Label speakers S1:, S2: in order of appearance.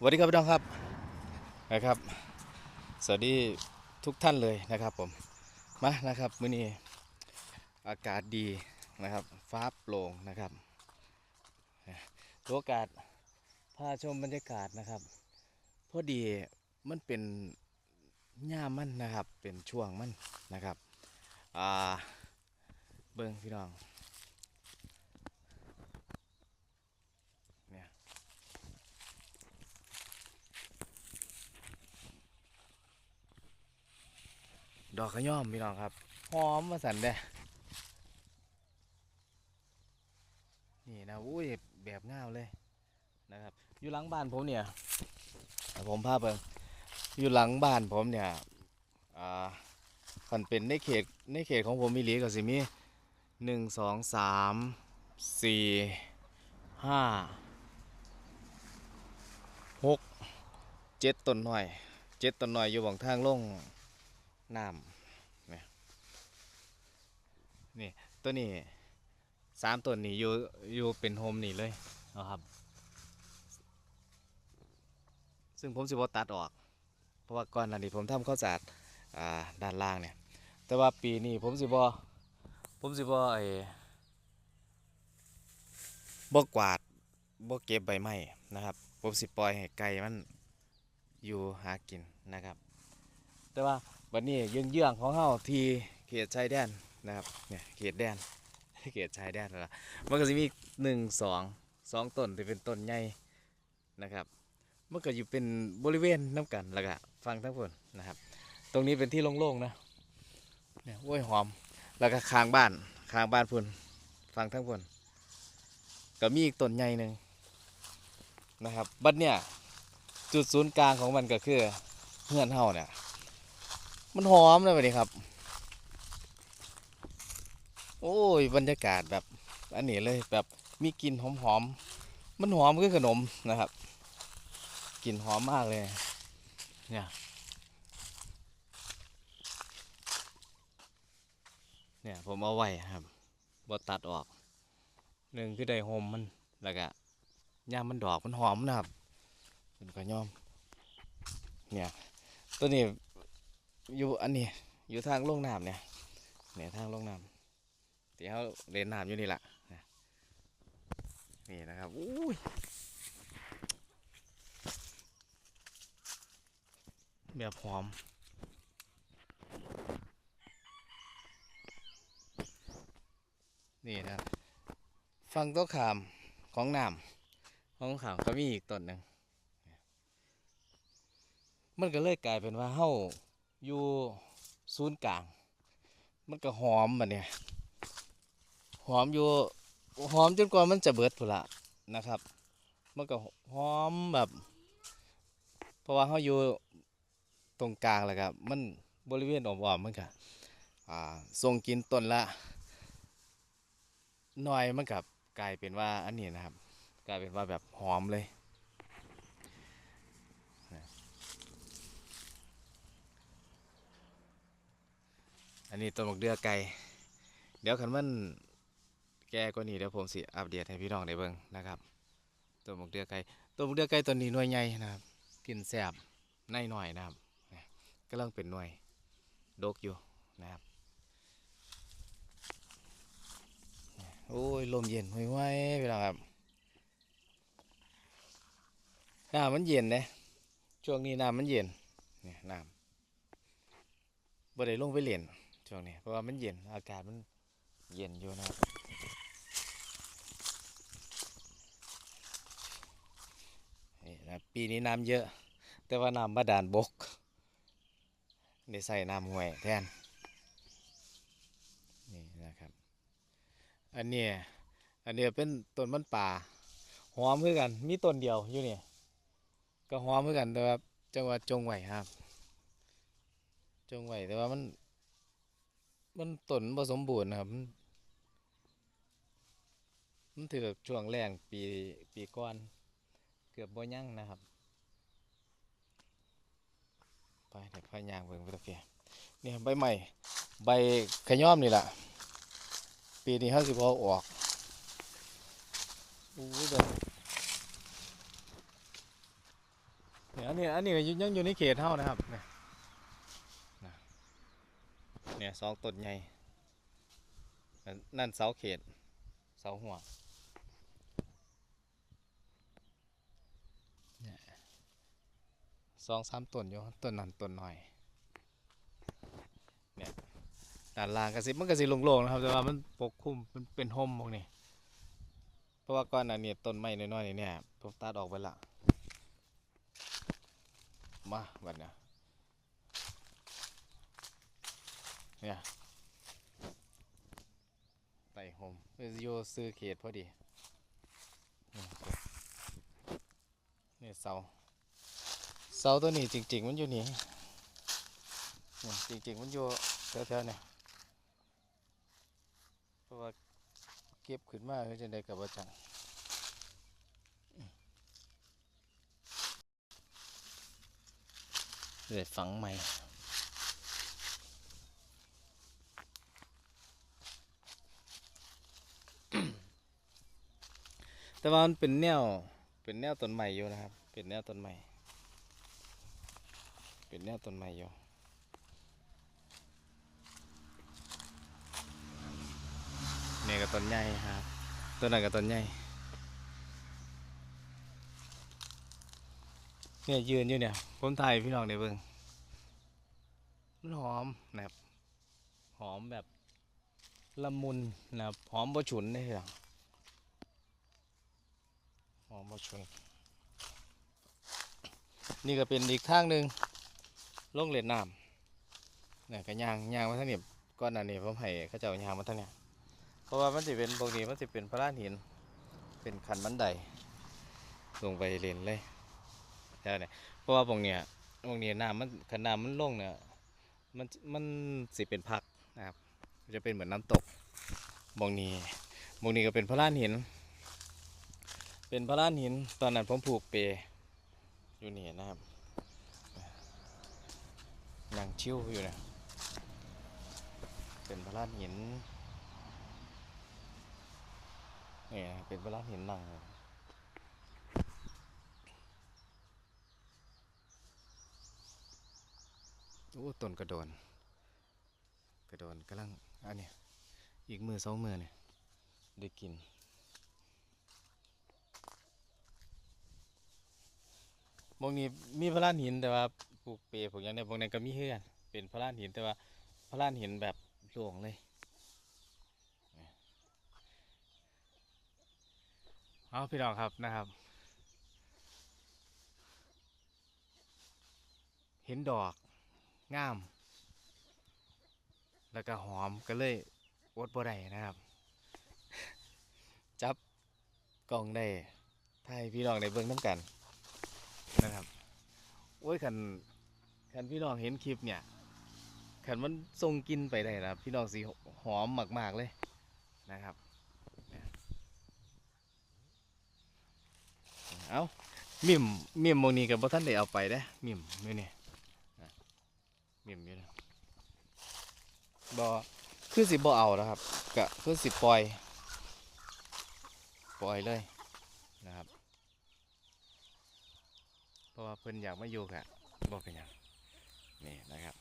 S1: สวัสดีครับพี่น้องครับนะครับ สวัสดีทุกท่านเลยนะครับผมมานะครับมื้อนี้อากาศดีนะครับ ฟ้าโปร่งนะครับตัวอากาศพาชมบรรยากาศนะครับพอดีมันเป็นย่ามมันนะครับเป็นช่วงมันนะครับอ่าเบิ้งพี่น้อง ดอกขย่อมพี่น้องครับ หอมมาสันเด้นี่นะอุ้ยแบบง่ามเลยนะครับ อยู่หลังบ้านผมเนี่ย ผมพาไปอยู่หลังบ้านผมเนี่ยอ่าคันเป็นในเขตในเขตของผมมีหลีก็สิมีหนึ่งสองสามสี่ห้าหกเจ็ดต้นหน่อยเจ็ดต้นหน่อยอยู่บางทางลงน้ำ นี่ตัวนี้สามตัวนี้อยู่อยู่เป็นโฮมนี่เลยนะครับ ซึ่งผมสิบตัดออก เพราะว่าก่อนหน้านี้ผมทำข้าวสารอ่าด้านล่างเนี่ย แต่ว่าปีนี้ผมสิบผมสิบไอ้บ่กวาดบ่เก็บใบไม้นะครับ ผมสิปล่อยให้ไก่มันอยู่หากินนะครับ แต่ว่าวันนี้เยื่องๆของเฮาที่เขตชายแดน นะครับเนี่ยเขตแดนเขตชายแดนนั่นละมันก็จะมีหนึ่งสองสองต้นที่เป็นต้นใหญ่นะครับมันก็อยู่เป็นบริเวณน้ำกันแล้วก็ฟังทั้งผลนะครับ ตรงนี้เป็นที่โล่งๆนะเนี่ยโอ้ยหอมแล้วก็คางบ้านคางบ้านพุ่นฟังทั้งผลก็มีอีกต้นใหญ่หนึ่งนะครับบัดเนี่ยจุดศูนย์กลางของมันก็คือเฮือนเฮาเนี่ยมันหอมเลยวันนี้ครับ โอ้ยบรรยากาศแบบอันนี้เลยแบบมีกลิ่นหอมๆมันหอมคือขนมนะครับกลิ่นหอมมากเลย เนี่ยเนี่ย ผมเอาไว้ครับบตัดออกหนึ่งคือได้หอมมันแล้วก็ย่ามมันดอกมันหอมนะครับเป็นกระย่อม เนี่ยตัวนี้อยู่อันนี้อยู่ทางลงน้ำเนี่ยเนี่ยทางลงน้ำ ที่เขาเล่นน้ำอยู่นี่แหละนี่นะครับอุ้ยแบบหอมนี่นะครับฟังต๊ะขามของน้ำของขามก็มีอีกต้นหนึ่งมันก็เลยกลายเป็นว่าเฮาอยู่ศูนย์กลาง มันก็หอมแบบเนี้ย หอมอยู่หอมจนกว่ามันจะเบิดพุ่ละนะครับมันก็หอมแบบ เพราะว่าเขาอยู่ตรงกลางแหละครับมันบริเวณอ่อมๆมันก็อ่าส่งกินต้นละหน่อยมันกับกลายเป็นว่าอันนี้นะครับ กลายเป็นว่าแบบหอมเลยอันนี้ต้นหมกเดือไก่เดี๋ยวคันมัน แก่กว่านี้เดี๋ยวผมสิอัปเดตให้พี่น้องได้เบิ่งนะครับต้นหมกเดือไก่ต้นหมกเดือไก่ต้นนี้หน่วยใหญ่นะครับกินแซ่บในหน่อยนะครับเนี่ยกำลังเป็นหน่วยดกอยู่นะครับโอ้ยลมเย็นห้วยๆพี่น้องครับน้ำมันเย็นนะช่วงนี้น้ำมันเย็นเนี่ยน้ำบ่ได้ลงไปเล่นช่วงนี้เพราะว่ามันเย็นอากาศมันเย็นอยู่นะครับ นะปีนี้น้ำเยอะ แต่ว่าน้ำบาดาลบกได้ใส่น้ำห้วยแทนนี่นะครับ อันนี้อันนี้เป็นต้นมันป่าหอมเพื่อกันมีต้นเดียวอยู่นี่ก็หอมเพื่อกันแต่ว่าจังหวัดจงไหวครับ จงไหวแต่ว่ามันมันต้นผสมบูรณ์ครับมันถือช่วงแรงปีปีก่อน กือบบ่ยั่งนะครับไปเดี๋ยวพายางเบิ่งไปตะเกียเนี่ครับใบใหม่ใบขย้อมนี่แหละปีนี้ห้าสิบเอาออกอู้ยเบิ่งนี้อันนี้ยังอยู่ในเขตเท่านะครับเนี่ยเนี่ยสองต้นใหญ่นั่นเสาเขตเสาหัวเนี่ย สองสามต้นอยู่ต้นนั้นต้นหน่อยเนี่ยด้านล่างก็สิมันก็สิโล่งๆนะครับแต่ว่ามันปกคลุมมันเป็นห่มพวกนี้เพราะว่าก่อนหน้านี้ต้นไม้น้อยๆนี่เนี่ยผมตัดออกไปละมาบัดเนี่ยเนี่ยไต่โฮมโยซื้อเขตพอดี เนี่นี่เสา เสาตัวนี้จริง ๆ มันอยู่นี่จริง ๆ มันอยู่แถวๆนี่เพราะว่าเก็บขึ้นมาคือจะได้กับว่าจังเลยฝังใหม่แต่ว่ามันเป็นแนวเป็นแนวต้นใหม่อยู่นะครับ เป็นแนวต้นใหม่ เป็นแนวต้นใหม่อยู่นี่ก็ต้นใหญ่ครับต้นนั้นก็ต้นใหญ่เนี่ยยืนอยู่เนี่ยผมถ่ายพี่น้องได้เบิ่งมันหอมนะครับหอมแบบละมุนนะครับหอมบ่ฉุนได้หรอหอมบ่ฉุน นี่ก็เป็นอีกทางหนึ่ง ลงเล่นน้ำเนี่ยก็ยางยางมาทางนี้ก้อนนั้นนี่ผมให้เขาเจ้ายางมาทางเนี้ยเพราะว่ามันจะเป็นพวกนี้มันจะเป็นพระลานหิน เป็นขันบันไดลงไปเล่นเลยใช่เนี่ยเพราะว่าตรงเนี้ยตรงนี้น้ำมันขนาดมันลงเนี่ยมันมันสิเป็นพักนะครับจะเป็นเหมือนน้ำตกบงนี้บงนี้ก็เป็นพระลานหิน เป็นพระลานหิน ตอนนั้นผมผูกเปอยู่นี่นะครับ นั่งชิวอยู่เนี่ยเป็นพระลานหินเนี่นะเป็นพระลานหินนั่งโอ้ต้นกระโดน กระโดนกำลังอันนี้อีกมือสองมือเนี่ยได้กินบางนี้มีพระลานหินแต่ว่า ปูเปย์พวกอย่างเนี้ยบางนั้นก็มีเฮือนเป็นพระลานหินแต่ว่าพระลานหินแบบโล่งเลยเอาพี่น้องครับนะครับ เห็นดอกงาม แล้วก็หอมก็เลยอดบ่ได้นะครับ จับกล่องได้ถ่ายพี่น้องในเบื้องน้ำกันนะครับโอ้ยขัน ขันพี่น้องเห็นคลิปเนี่ยขันมันทรงกินไปได้นะครับพี่น้องสีหอมมากๆเลยนะครับ เอามิมมิมโมนี้กับบ่ท่านได้เอาไปเด้มิมนี่นี่มิมอยู่นะบอคือสิบอเอานะครับกะคือสิปล่อยปล่อยเลยนะครับ เพราะว่าเพิ่นอยากมาอยู่กะบอกเป็นหยัง นี่นะครับ